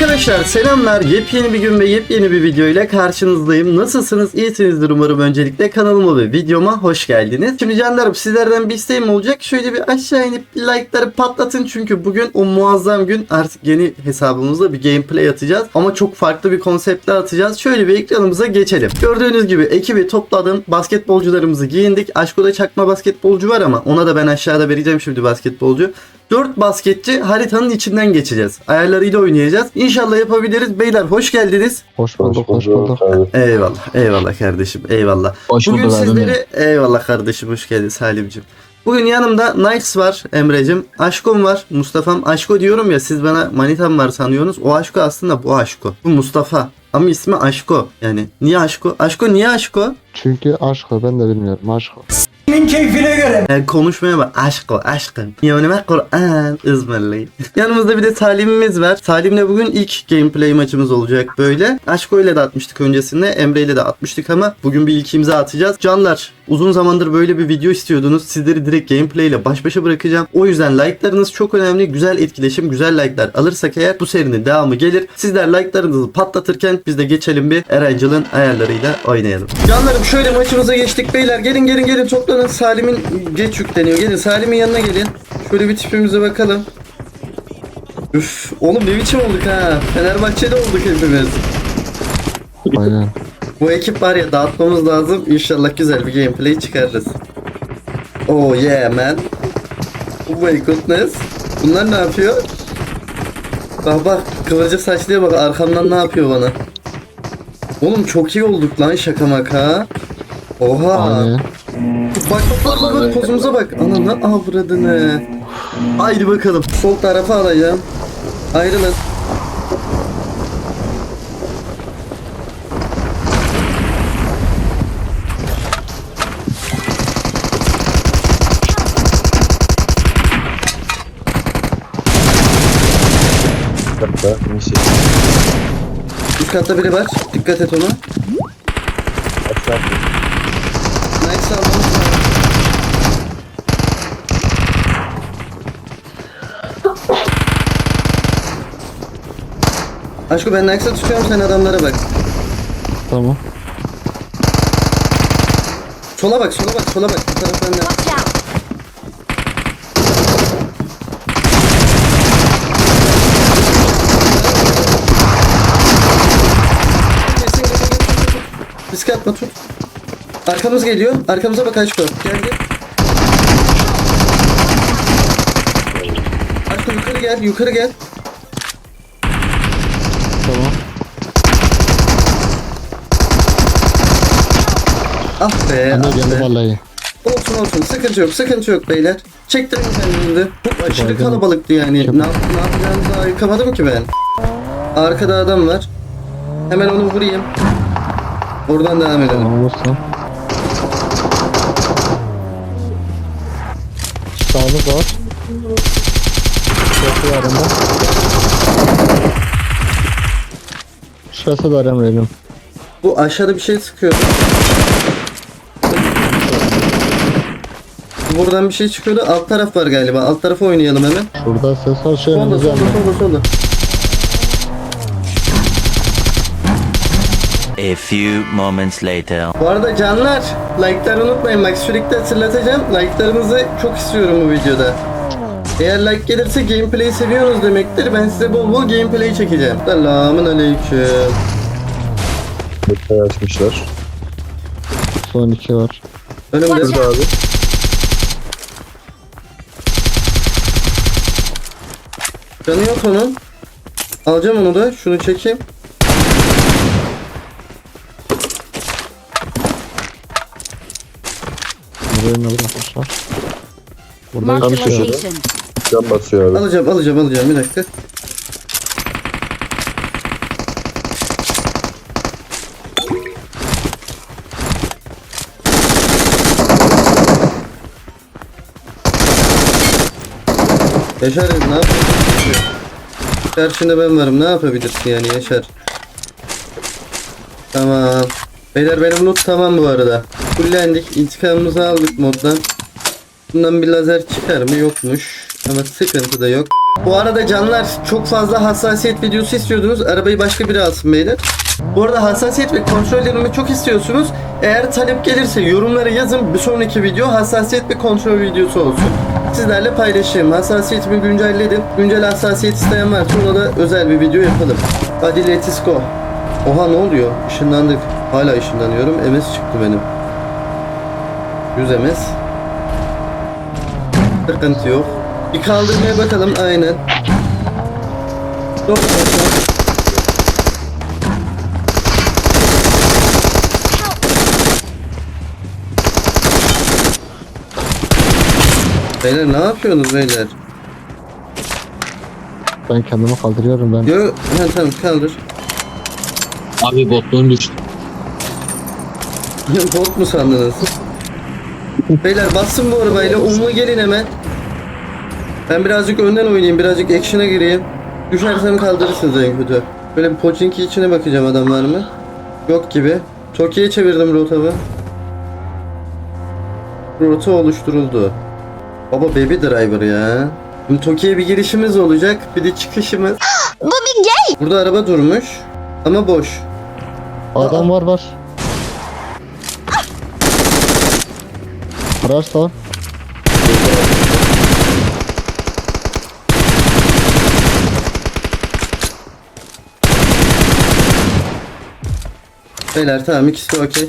Arkadaşlar selamlar. Yepyeni bir gün ve yepyeni bir video ile karşınızdayım. Nasılsınız? İyisinizdir umarım öncelikle. Kanalıma ve videoma hoş geldiniz. Şimdi canlarım sizlerden bir isteğim olacak. Şöyle bir aşağı inip like'ları patlatın. Çünkü bugün o muazzam gün artık yeni hesabımızda bir gameplay atacağız. Ama çok farklı bir konseptle atacağız. Şöyle bir ekranımıza geçelim. Gördüğünüz gibi ekibi topladım. Basketbolcularımızı giyindik. Aşko'da çakma basketbolcu var ama ona da ben aşağıda vereceğim şimdi basketbolcu. 4 basketçi haritanın içinden geçeceğiz. Ayarlarıyla oynayacağız. İnşallah yapabiliriz. Beyler hoş geldiniz. Hoş bulduk, hoş bulduk. Eyvallah, eyvallah kardeşim, eyvallah. Hoş Bugün bulduk abi. sizleri eyvallah kardeşim hoş geldin Salimcim. Bugün yanımda Nice var Emre'cim. Aşko'm var Mustafa'm. Aşko diyorum ya siz bana manitam var sanıyorsunuz. O Aşko aslında bu Aşko. Bu Mustafa. Ama ismi Aşko. Yani niye Aşko? Aşko niye Aşko? Çünkü aşk o, ben de bilmiyorum aşk o. Yani konuşmaya bak. Aşko, aşkım. Yeminime Kur'an ızmarlayın. Yanımızda bir de Salim'imiz var. Salim'le bugün ilk gameplay maçımız olacak böyle. Aşko ile de atmıştık öncesinde. Emre ile de atmıştık ama bugün bir ilk imza atacağız. Canlar uzun zamandır böyle bir video istiyordunuz. Sizleri direkt gameplay ile baş başa bırakacağım. O yüzden like'larınız çok önemli. Güzel etkileşim, güzel like'lar alırsak eğer bu serinin devamı gelir. Sizler like'larınızı patlatırken biz de geçelim bir Erangel'ın ayarlarıyla oynayalım. Canlarım şöyle maçımıza geçtik beyler. Gelin gelin gelin toplanın. Salim'in geç yükleniyor. Gelin Salim'in yanına gelin. Şöyle bir tipimize bakalım. Üf, oğlum ne biçim olduk ha. Fenerbahçe'de olduk hepimiz. Aynen. Bu ekip var ya dağıtmamız lazım. İnşallah güzel bir gameplay çıkarırız. Oh yeah man. Oh my goodness. Bunlar ne yapıyor? Bak bak kıvırcık saçlıya bak arkamdan ne yapıyor bana. Oğlum çok iyi olduk lan şaka maka. Oha. Aynen. Bak bak bak bak pozumuza bak. Ananı avradını. Haydi bakalım. Sol tarafa alacağım. Ayrılın. Üst katta biri var. Dikkat et ona. Nice almamız lazım. Aşkım ben Nike'sa tutuyorum sen adamlara bak. Tamam. Sola bak sola bak sola bak. Bu taraf bende. Atma tut. Arkamız geliyor. Arkamıza bak Aşko. Gel gel. Aşko yukarı gel yukarı gel. Tamam. Ah be. Anne ah geldi be. vallahi. Olsun olsun sıkıntı yok sıkıntı yok beyler. Çektirin kendinizi. Çok aşırı kalabalıktı yani. Çok- Ne, yap- ne yapacağımızı ayıkamadım ki ben. Arkada adam var. Hemen onu vurayım. Oradan devam edelim. Tamam olsun. Sağımız var. Şurası var Emre. Şurası var Emre'lim. Bu aşağıda bir şey sıkıyor. Buradan bir şey çıkıyordu. Alt taraf var galiba. Alt tarafa oynayalım hemen. Şurada ses var şey Solda solda solda solda. A few moments later. Bu arada canlar like'ları unutmayın bak sürekli hatırlatacağım. Like'larınızı çok istiyorum bu videoda. Eğer like gelirse gameplay seviyorsunuz demektir. Ben size bol bol gameplay çekeceğim. Selamun aleyküm. Detay açmışlar. Son iki var. Önümde. Out! Abi. Canı yok onun. Alacağım onu da. Şunu çekeyim. Emre'nin bırakmışlar. Burada Mark the çalışıyor. location. Can basıyor abi. Alacağım alacağım alacağım. Bir dakika. Yaşar ne yapıyorsun? Karşında ben varım. Ne yapabilirsin yani Yaşar? Tamam. Beyler benim loot tamam bu arada. Fullendik. İntikamımızı aldık moddan. Bundan bir lazer çıkar mı? Yokmuş. Ama sıkıntı da yok. Bu arada canlar çok fazla hassasiyet videosu istiyordunuz. Arabayı başka biri alsın beyler. Bu arada hassasiyet ve kontrollerimi çok istiyorsunuz. Eğer talep gelirse yorumlara yazın. Bir sonraki video hassasiyet ve kontrol videosu olsun. Sizlerle paylaşayım. Hassasiyetimi güncelledim. Güncel hassasiyet isteyen varsa ona da özel bir video yapalım. Hadi let's go. Oha ne oluyor? Işınlandık. Hala ışınlanıyorum. MS çıktı benim. 100 MS. Sıkıntı yok. Bir kaldırmaya bakalım aynen. Çok saçma. Beyler ne yapıyorsunuz beyler? Ben kendimi kaldırıyorum ben. Yo, ha, tamam kaldır. Abi botluğun düştü. Bot mu sandınız? Beyler bassın bu arabayla umlu gelin hemen. Ben birazcık önden oynayayım, birazcık action'a gireyim. Düşersem kaldırırsınız en kötü. Böyle bir Pochinki içine bakacağım adam var mı? Yok gibi. Tokyo'ya çevirdim rotamı. Rota oluşturuldu. Baba baby driver ya. Şimdi Tokyo'ya bir girişimiz olacak, bir de çıkışımız. Bu bir gay. Burada araba durmuş ama boş. Adam var var. Var. Beyler tamam ikisi de okey.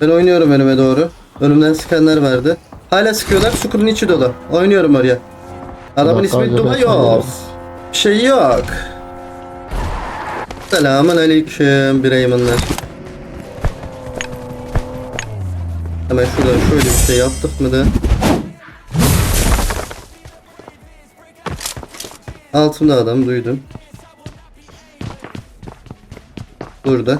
Ben oynuyorum önüme doğru. Önümden sıkanlar vardı. Hala sıkıyorlar. Sukurun içi dolu. Oynuyorum oraya. Adamın ismi. Dula yok. Bir şey yok. Selamun aleyküm bireymanlar. Hemen şuradan şöyle bir şey yaptık mı da. Altımda adam duydum. Burada.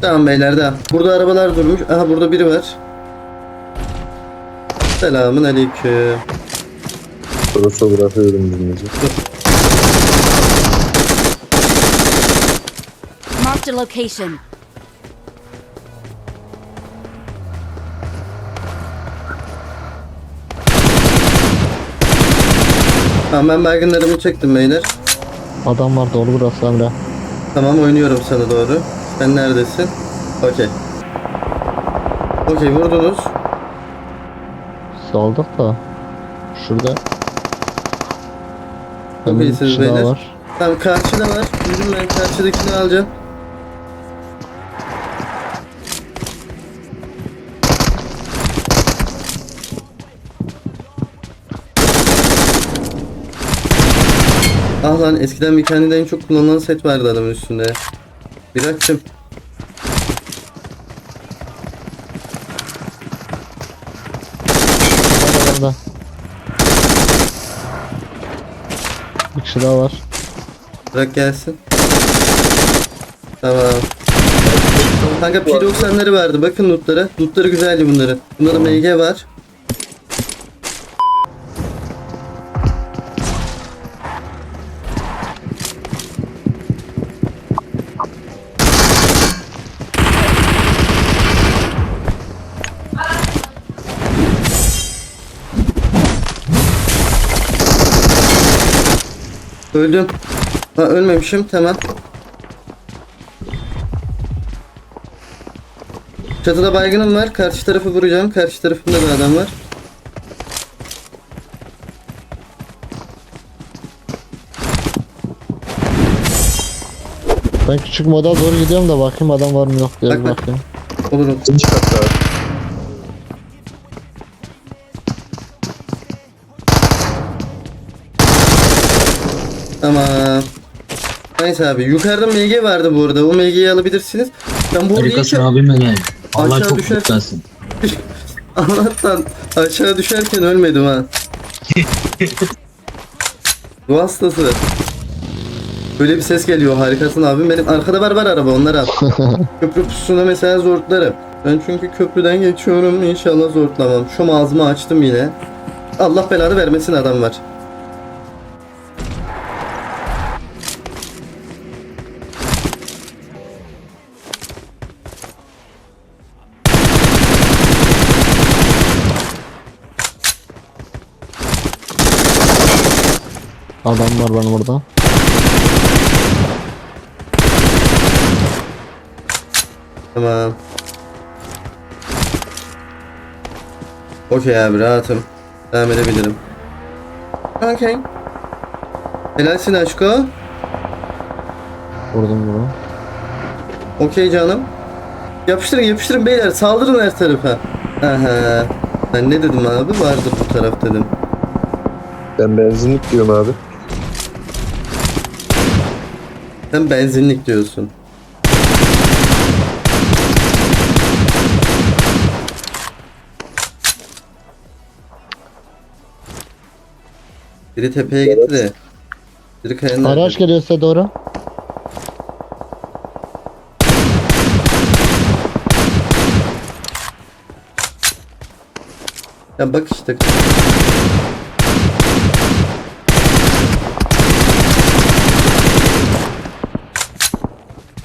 Tamam beyler de. Burada arabalar durmuş. Aha burada biri var. Selamun aleyküm. Sorusu bırakıyorum birinizi. Marked a location. Tamam ben baygınlarımı çektim beyler. Adam var dolu burası Emre. Tamam oynuyorum sana doğru. Sen neredesin? Okey. Okey vurdunuz. Saldık da. Şurada. Bir kişi daha beyler. var. Tamam karşıda var. Yürüm ben karşıdakini alacağım. Ah lan eskiden Weekend'de en çok kullanılan set vardı adamın üstünde. Bir açtım. Bir kişi daha var. Bırak gelsin. Tamam. Kanka P90'ları vardı. Bakın lootlara. Lootları güzeldi bunların. Bunda da MG var. Öldüm. Ha ölmemişim tamam. Çatıda baygınım var. Karşı tarafı vuracağım. Karşı tarafımda bir adam var. Ben küçük moda doğru gidiyorum da bakayım adam var mı yok diye Bak, bak. bakayım. Olur olur. İkinci katta Tamam. Neyse abi. Yukarıda MG vardı bu arada. O MG'yi alabilirsiniz. Ben bu arada Harikasın iki- abim benim. Allah Aşağı çok düşer. mutlusun. Allah'tan aşağı düşerken ölmedim ha. Bu hastası. Böyle bir ses geliyor harikasın abim benim. Arkada var var araba onlar al. Köprü pusuna mesela zortlarım. Ben çünkü köprüden geçiyorum inşallah zortlamam. Şu ağzımı açtım yine. Allah belanı vermesin adam var. Adam var benim orada. Tamam. Okey abi rahatım. Devam edebilirim. Okey. Helalsin aşko. Vurdum bunu. Okey canım. Yapıştırın yapıştırın beyler saldırın her tarafa. Aha. Ben ne dedim abi? Vardır bu taraf dedim. Ben benzinlik diyorum abi. Sen benzinlik diyorsun. Biri tepeye gitti de. Biri kayanın Araç arkasında. geliyor size doğru. Ya bak işte.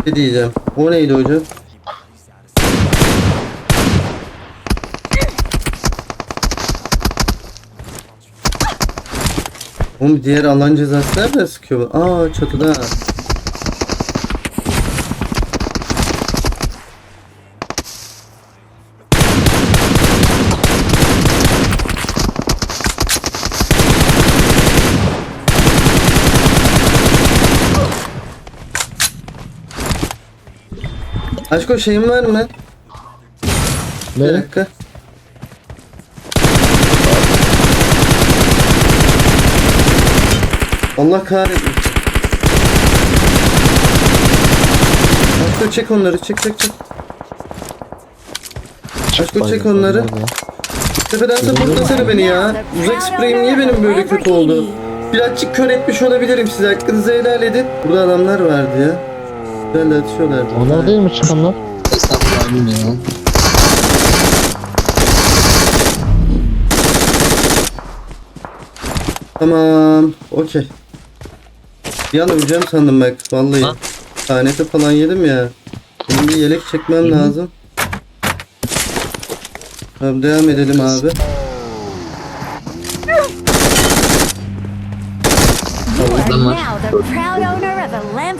Ne diyeceğim? O neydi hocam? Oğlum diğer alan cezası nerede sıkıyor? Aa çatıda. Aşko şeyin var mı? Bir Ne? dakika. Allah kahretsin. Aşko çek onları çek çek çek. Aşko çek onları. Nerede? Tepeden supportlasana beni ya. Uzak spreyim niye benim böyle kötü oldu? Birazcık kör etmiş olabilirim size. Hakkınızı helal edin. Burada adamlar vardı ya. De atışıyorlardı. Onlar değil mi çıkanlar? Estağfurullah abim ya. Tamam. Okey. Bir an öleceğim sandım bak. Vallahi. Ha? Tanesi falan yedim ya. Benim bir yelek çekmem lazım. Tamam devam edelim abi. You are Adam var. now the proud owner of a Lamborghini.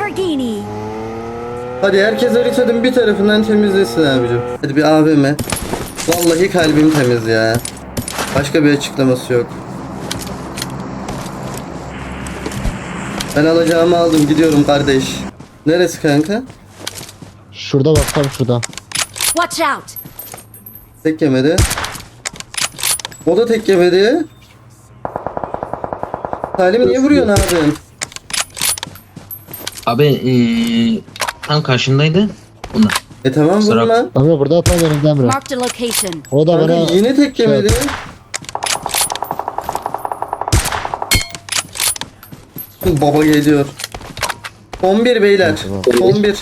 Hadi herkes haritanın bir tarafından temizlesin abicim. Hadi bir AVM. Vallahi kalbim temiz ya. Başka bir açıklaması yok. Ben alacağımı aldım gidiyorum kardeş. Neresi kanka? Şurada bak tam şurada. Watch out! Tek yemedi. O da tek yemedi. Salim niye vuruyorsun abi? Abi eee tam karşındaydı. Bunlar. E tamam Kusura vurma. Abi burada tam önümden biri. Marked a location. O da Kanka bana yine tek yemedi. Baba geliyor. 11 beyler. 11.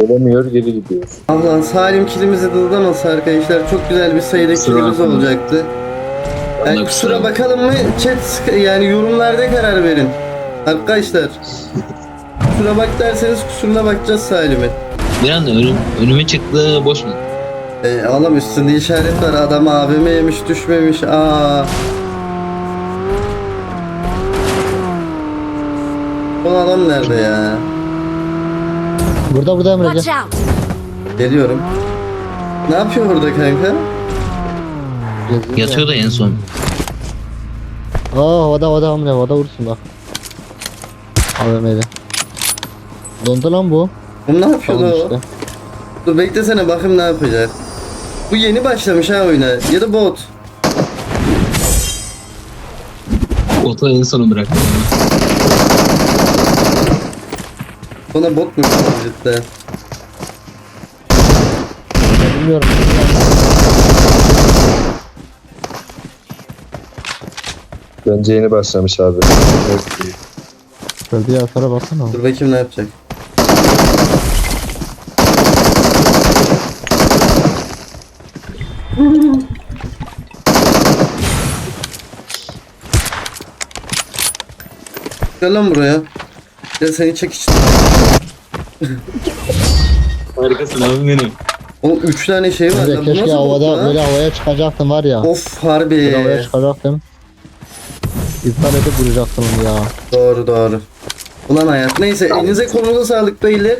Olamıyor geri gidiyor. Ah lan Salim kilimizi dıldaması arkadaşlar. Çok güzel bir sayıda Kusura kilimiz bakma. olacaktı. Yani kusura bakalım mı? Chat yani yorumlarda karar verin. Arkadaşlar. Kusura bak derseniz kusuruna bakacağız Salim'in. Bir anda önüm, önüme çıktı boş mu? E, oğlum üstünde işaret var. Adam AVM yemiş düşmemiş. Aa. Son adam nerede ya? burada burada Emre Watch gel. out! Geliyorum. Ne yapıyor orada kanka? Geziyor. Yatıyordu en son. Aa havada havada Emre havada vursun bak. AVM'de. Dondu lan bu. Bu ne yapıyor Tamam o? işte. Dur beklesene bakayım ne yapacak. Bu yeni başlamış ha oyuna. Ya da bot. Otu en sonu bıraktım. Bana bot mu cidden? Bilmiyorum. Bence yeni başlamış abi. Evet. Şöyle bir hasara baksana. Dur bakayım ne yapacak. Gel lan buraya. Gel seni çekiç. Harikasın abim benim. Oğlum 3 tane şey var. Emre lan, bu keşke nasıl havada lan? böyle havaya çıkacaktın var ya. Of Böyle havaya harbi. çıkacaktım. İptal edip vuracaktım onu ya. Doğru doğru. Ulan hayat. Neyse elinize kolunuza sağlık beyler.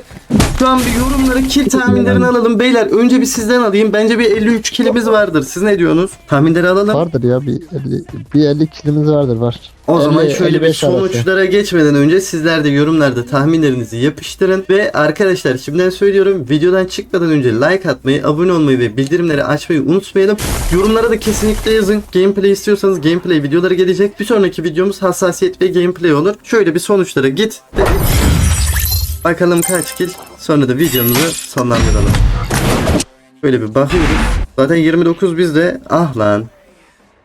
Şu an bir yorumları kill tahminlerini alalım. Beyler önce bir sizden alayım. Bence bir 53 killimiz vardır. Siz ne diyorsunuz? Tahminleri alalım. Vardır ya bir 50, bir 50 kilimiz vardır var. O zaman 50, şöyle bir 55 arası. sonuçlara geçmeden önce sizler de yorumlarda tahminlerinizi yapıştırın. Ve arkadaşlar şimdiden söylüyorum videodan çıkmadan önce like atmayı, abone olmayı ve bildirimleri açmayı unutmayalım. Yorumlara da kesinlikle yazın. Gameplay istiyorsanız gameplay videoları gelecek. Bir sonraki videomuz hassasiyet ve gameplay olur. Şöyle bir sonuçlara git. Bakalım kaç kill. Sonra da videomuzu sonlandıralım. Şöyle bir bakıyoruz. Zaten 29 bizde. Ah lan.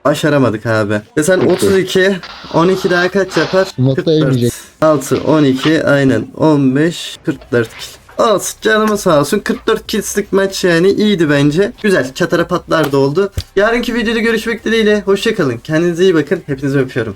Başaramadık abi. Ve sen 32, 12 daha kaç yapar? Umut da yemeyecek. 6, 12, aynen 15, 44 kill. Olsun canıma sağ olsun. 44 killslik maç yani iyiydi bence. Güzel çatara patlar da oldu. Yarınki videoda görüşmek dileğiyle. Hoşçakalın. Kendinize iyi bakın. Hepinizi öpüyorum.